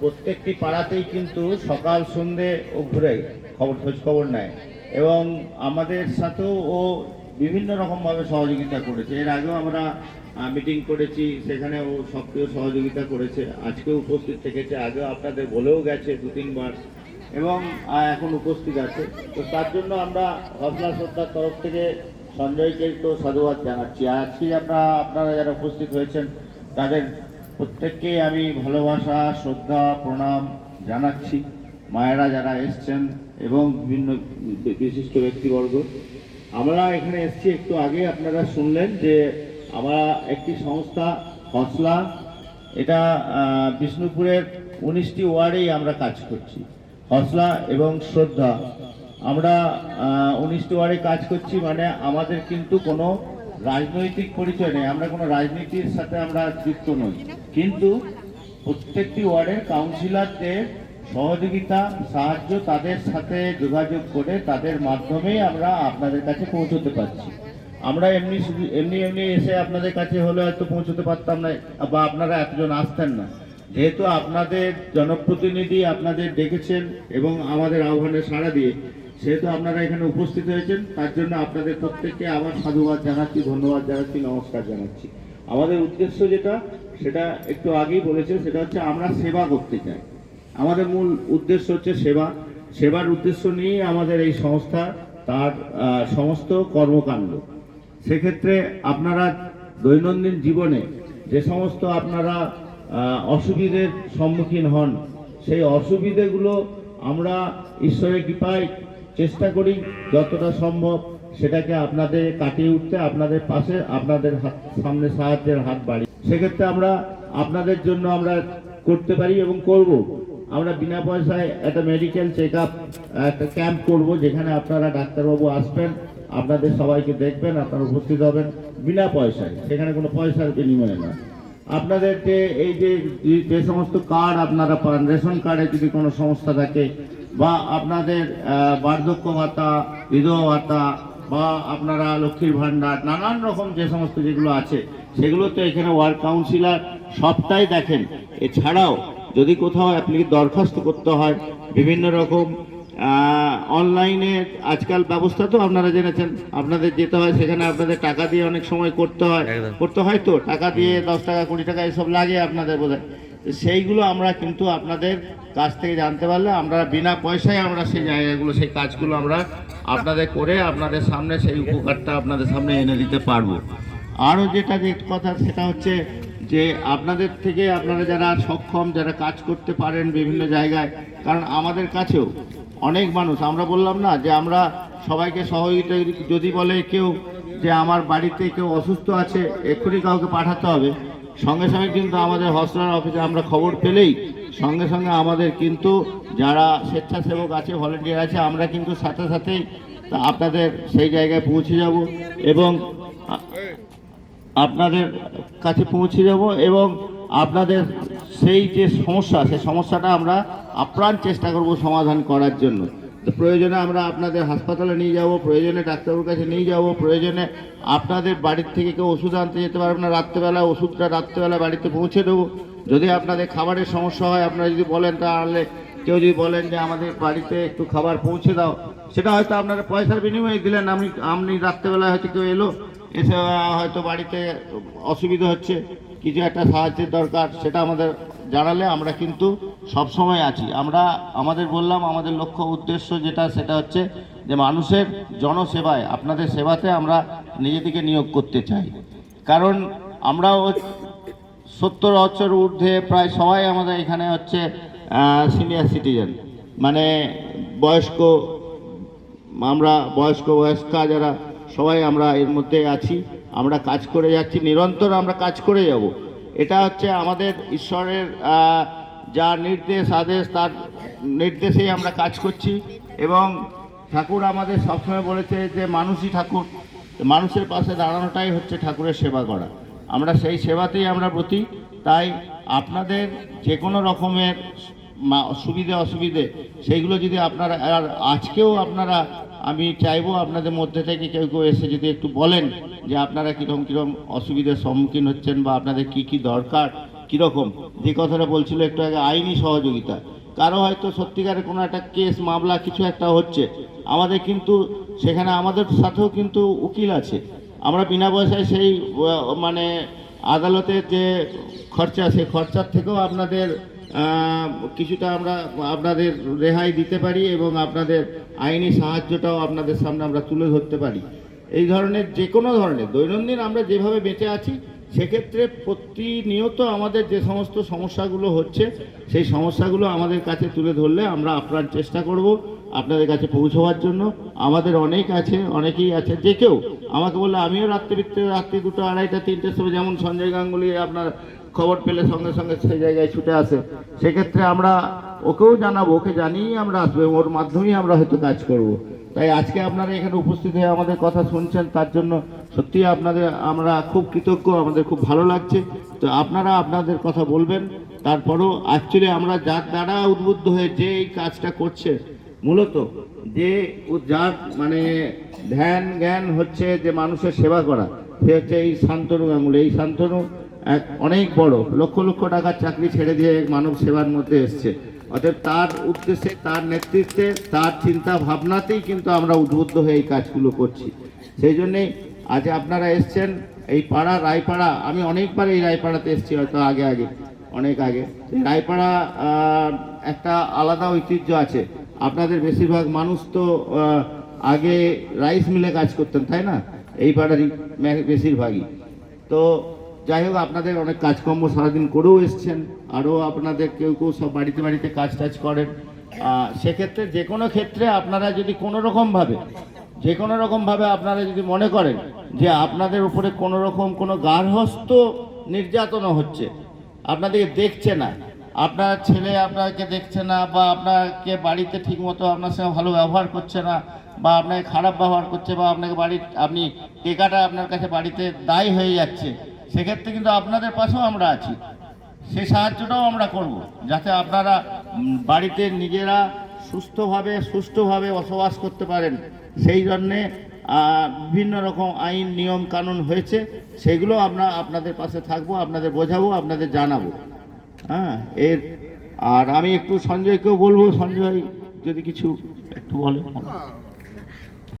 প্রত্যেকটি পাড়াতেই কিন্তু সকাল, সন্ধে ও ঘুরে খবর, খোঁজ খবর নেয়। এবং আমাদের সাথেও ও বিভিন্ন রকমভাবে সহযোগিতা করেছে। এর আগেও আমরা মিটিং করেছি সেখানে ও সক্রিয় সহযোগিতা করেছে। আজকেও উপস্থিত থেকেছে, আগেও আপনাদের বলেও গেছে দু তিনবার এবং এখন উপস্থিত আছে। তো তার জন্য আমরা হসলা শ্রদ্ধার তরফ থেকে সঞ্জয়কে তো সাধুবাদ জানাচ্ছি। আজকে আমরা, আপনারা যারা উপস্থিত হয়েছেন, তাদের প্রত্যেককেই আমি ভালোবাসা, শ্রদ্ধা, প্রণাম জানাচ্ছি। মায়েরা যারা এসছেন এবং বিভিন্ন বিশিষ্ট ব্যক্তিবর্গ, আমরা এখানে এসেছি একটু আগে আপনারা শুনলেন যে আমরা একটি সংস্থা হসলা এটা বিষ্ণুপুরের উনিশটি ওয়ার্ডেই আমরা কাজ করছি। হসলা এবং শ্রদ্ধা, আমরা উনিশটি ওয়ার্ডে কাজ করছি মানে আমাদের কিন্তু কোনো রাজনৈতিক পরিচয় নেই, আমরা কোনো রাজনীতির সাথে আমরা যুক্ত নই। কিন্তু প্রত্যেকটি ওয়ার্ডের কাউন্সিলরদের সহযোগিতা, সাহায্য তাদের সাথে যোগাযোগ করে তাদের মাধ্যমেই আমরা আপনাদের কাছে পৌঁছতে পারছি। আমরা এমনি এমনি এমনি এসে আপনাদের কাছে হলে হয়তো পৌঁছতে পারতাম না, বা আপনারা এতজন আসতেন না। যেহেতু আপনাদের জনপ্রতিনিধি আপনাদের ডেকেছেন এবং আমাদের আহ্বানে সাড়া দিয়ে সেহেতু আপনারা এখানে উপস্থিত হয়েছেন, তার জন্য আপনাদের প্রত্যেককে আবার সাধুবাদ জানাচ্ছি, ধন্যবাদ জানাচ্ছি, নমস্কার জানাচ্ছি। আমাদের উদ্দেশ্য যেটা, সেটা একটু আগেই বলেছে, সেটা হচ্ছে আমরা সেবা করতে চাই। আমাদের মূল উদ্দেশ্য হচ্ছে সেবা। সেবার উদ্দেশ্য নিয়েই আমাদের এই সংস্থা, তার সমস্ত কর্মকাণ্ড। সেক্ষেত্রে আপনারা দৈনন্দিন জীবনে যে সমস্ত আপনারা অসুবিধের সম্মুখীন হন, সেই অসুবিধেগুলো আমরা ঈশ্বরের কৃপায় চেষ্টা করি যতটা সম্ভব সেটাকে আপনাদের কাটিয়ে উঠতে, আপনাদের পাশে, আপনাদের হাত, সামনে সাহায্যের হাত বাড়ি সেক্ষেত্রে আমরা আপনাদের জন্য আমরা করতে পারি এবং করব। আমরা বিনা পয়সায় একটা মেডিকেল চেক আপ একটা ক্যাম্প করব যেখানে আপনারা ডাক্তারবাবু আসবেন, আপনাদের সবাইকে দেখবেন, আপনারা উপস্থিত হবেন বিনা পয়সায়। সেখানে কোনো পয়সার বিনিময়ে না আপনাদের যে এই যে যে সমস্ত কার্ড আপনারা পান, রেশন কার্ডে যদি কোনো সমস্যা থাকে, বা আপনাদের বার্ধক্য ভাতা, বিধবা ভাতা, বা আপনারা লক্ষ্মীর ভাণ্ডার, নানান রকম যে সমস্ত যেগুলো আছে, সেগুলো তো এখানে ওয়ার্ড কাউন্সিলার সবটাই দেখেন। এছাড়াও যদি কোথাও অ্যাপ্লিকে দরখাস্ত করতে হয়, বিভিন্ন রকম অনলাইনে আজকাল ব্যবস্থা তো আপনারা জেনেছেন। আপনাদের যেতে হয় সেখানে আপনাদের টাকা দিয়ে অনেক সময় করতে হয়। করতে হয় তো? টাকা দিয়ে দশ টাকা কুড়ি টাকা এসব লাগে আপনাদের বোধ সেইগুলো আমরা কিন্তু আপনাদের কাছ থেকে জানতে পারলে আমরা বিনা পয়সায় আমরা সেই জায়গাগুলো সেই কাজগুলো আমরা আপনাদের করে আপনাদের সামনে সেই উপকারটা আপনাদের সামনে এনে দিতে পারব। আরও যেটা যে কথা সেটা হচ্ছে যে আপনাদের থেকে আপনারা যারা সক্ষম যারা কাজ করতে পারেন বিভিন্ন জায়গায় কারণ আমাদের কাছেও অনেক মানুষ, আমরা বললাম না যে আমরা সবাইকে সহযোগিতা যদি বলে কেউ যে আমার বাড়িতে কেউ অসুস্থ আছে, এক্ষুনি কাউকে পাঠাতে হবে। সঙ্গে সঙ্গে কিন্তু আমাদের হসপিটাল অফিসে আমরা খবর পেলেই, সঙ্গে সঙ্গে আমাদের কিন্তু যারা স্বেচ্ছাসেবক আছে, ভলেন্টিয়ার আছে, আমরা কিন্তু সাথে সাথেই আপনাদের সেই জায়গায় পৌঁছে যাব এবং আপনাদের কাছে পৌঁছে যাব এবং আপনাদের সেই যে সমস্যা সেই সমস্যাটা আমরা আপ্রাণ চেষ্টা করব সমাধান করার জন্য। তো প্রয়োজনে আমরা আপনাদের হাসপাতালে নিয়ে যাব, প্রয়োজনে ডাক্তারবাবুর কাছে নিয়ে যাব, প্রয়োজনে আপনাদের বাড়ির থেকে কেউ ওষুধ আনতে যেতে পারবে না, রাত্রেবেলা ওষুধটা রাত্রেবেলা বাড়িতে পৌঁছে দেবো। যদি আপনাদের খাবারের সমস্যা হয়, আপনারা যদি বলেন তাহলে, কেউ যদি বলেন যে আমাদের বাড়িতে একটু খাবার পৌঁছে দাও, সেটা হয়তো আপনারা পয়সার বিনিময়ে দিলেন আমি আপনি রাত্রেবেলায় হয়তো কেউ এলো, এসে হয়তো বাড়িতে অসুবিধা হচ্ছে, কিছু একটা সাহায্যের দরকার, সেটা আমাদের জানালে আমরা কিন্তু সব সময় আছি। আমরা আমাদের বললাম, আমাদের লক্ষ্য উদ্দেশ্য যেটা, সেটা হচ্ছে যে মানুষের জনসেবায়, আপনাদের সেবাতে আমরা নিজেদেরকে নিয়োগ করতে চাই। কারণ আমরাও সত্তর বছর ঊর্ধ্বে প্রায় সবাই আমাদের এখানে হচ্ছে সিনিয়র সিটিজেন মানে বয়স্ক, আমরা বয়স্ক, বয়স্কা যারা, সবাই আমরা এর মধ্যে আছি। আমরা কাজ করে যাচ্ছি, নিরন্তর আমরা কাজ করে যাব। এটা হচ্ছে আমাদের ঈশ্বরের যা নির্দেশ, আদেশ, তার নির্দেশেই আমরা কাজ করছি এবং ঠাকুর আমাদের সবসময় বলেছে যে মানুষই ঠাকুর, মানুষের পাশে দাঁড়ানোটাই হচ্ছে ঠাকুরের সেবা করা। আমরা সেই সেবাতেই আমরা ব্রতী, তাই আপনাদের যে কোনো রকমের সুবিধে, অসুবিধে, সেইগুলো যদি আপনারা, আর আজকেও আপনারা, আমি চাইব আপনাদের মধ্যে থেকে কেউ কেউ এসে যদি একটু বলেন যে আপনারা কীরকম কীরকম অসুবিধার সম্মুখীন হচ্ছেন বা আপনাদের কি কি দরকার কীরকম? যে কথাটা বলছিল একটু আগে, আইনি সহযোগিতা। কারও হয়তো সত্যিকারের কোনো একটা কেস, মামলা কিছু একটা হচ্ছে। আমাদের কিন্তু সেখানে আমাদের সাথেও কিন্তু উকিল আছে। আমরা বিনা পয়সায় সেই মানে আদালতের যে খরচা, সেই খরচার থেকেও আপনাদের কিছুটা আমরা, আপনাদের রেহাই দিতে পারি এবং আপনাদের আইনি সাহায্যটাও আপনাদের সামনে আমরা তুলে ধরতে পারি। এই ধরনের যে কোনো ধরনের, দৈনন্দিন আমরা যেভাবে বেঁচে আছি সেক্ষেত্রে প্রতিনিয়ত আমাদের যে সমস্ত সমস্যাগুলো হচ্ছে, সেই সমস্যাগুলো আমাদের কাছে তুলে ধরলে আমরা আপনার চেষ্টা করব আপনাদের কাছে পৌঁছবার জন্য। আমাদের অনেক আছে, অনেকেই আছে, যে কেউ আমাকে বললে, আমিও রাত্রে রাত্রিতে রাত্রি দুটো, আড়াইটা তিনটের সময় যেমন সঞ্জয় গাঙ্গুলি আপনার খবর পেলে সঙ্গে সঙ্গে সেই জায়গায় ছুটে আসে। সেক্ষেত্রে আমরা ওকেও জানাব, ওকে জানিয়েই আমরা আসব ওর মাধ্যমেই আমরা হয়তো কাজ করব। তাই আজকে আপনারা এখানে উপস্থিত হয়ে আমাদের কথা শুনছেন, তার জন্য সত্যিই আপনাদের, আমরা খুব কৃতজ্ঞ, আমাদের খুব ভালো লাগছে। তো আপনারা আপনাদের কথা বলবেন, তারপরও অ্যাকচুয়ালি আমরা যার দ্বারা উদ্বুদ্ধ হয়ে যে এই কাজটা করছে মূলত যে যার মানে ধ্যান জ্ঞান হচ্ছে যে মানুষের সেবা করা, সে হচ্ছে এই শান্তনু গাঙ্গুলি। এই শান্তনু এক অনেক বড়, লক্ষ লক্ষ টাকার চাকরি ছেড়ে দিয়ে মানব সেবার মধ্যে এসছে। অতএব তার উদ্দেশ্যে, তার নেতৃত্বে, তার চিন্তা ভাবনাতেই কিন্তু আমরা উদ্বুদ্ধ হয়ে এই কাজগুলো করছি। সেই জন্যেই আজ আপনারা এসছেন এই পাড়া, রায়পাড়া, আমি অনেকবার এই রায়পাড়াতে এসেছি হয়তো আগে আগে, অনেক আগে। রায়পাড়া একটা আলাদা ঐতিহ্য আছে। আপনাদের বেশিরভাগ মানুষ তো আগে রাইস মিলে কাজ করতেন, তাই না? এই পাড়ারই বেশিরভাগই। তো যাই হোক, আপনাদের অনেক কাজকর্ম সারাদিন করেও এসছেন, আরও আপনাদের কেউ কেউ সব বাড়িতে বাড়িতে কাজ টাজ করেন। সেক্ষেত্রে যে কোনো ক্ষেত্রে আপনারা যদি কোনো রকমভাবে যে কোনো রকমভাবে আপনারা যদি মনে করেন যে আপনাদের উপরে কোনো রকম কোনো গার্হস্থ নির্যাতনা হচ্ছে, আপনাদেরকে দেখছে না আপনার ছেলে আপনাকে দেখছে না বা আপনাকে বাড়িতে ঠিকমতো আপনার সঙ্গে ভালো ব্যবহার করছে না বা আপনাকে খারাপ ব্যবহার করছে বা আপনাকে বাড়ির আপনি টেকাটা আপনার কাছে বাড়িতে দায়ী হয়ে যাচ্ছে, সেক্ষেত্রে কিন্তু আপনাদের পাশেও আমরা আছি। সেই সাহায্যটাও আমরা করব, যাতে আপনারা বাড়িতে নিজেরা সুস্থভাবে, সুষ্ঠুভাবে বসবাস করতে পারেন। সেই জন্যে বিভিন্ন রকম আইন, নিয়ম, কানুন হয়েছে, সেগুলো আমরা আপনাদের পাশে থাকব, আপনাদের বোঝাবো, আপনাদের জানাব। হ্যাঁ এর আর আমি একটু সঞ্জয়কেও বলব সঞ্জয় যদি কিছু একটু বলে।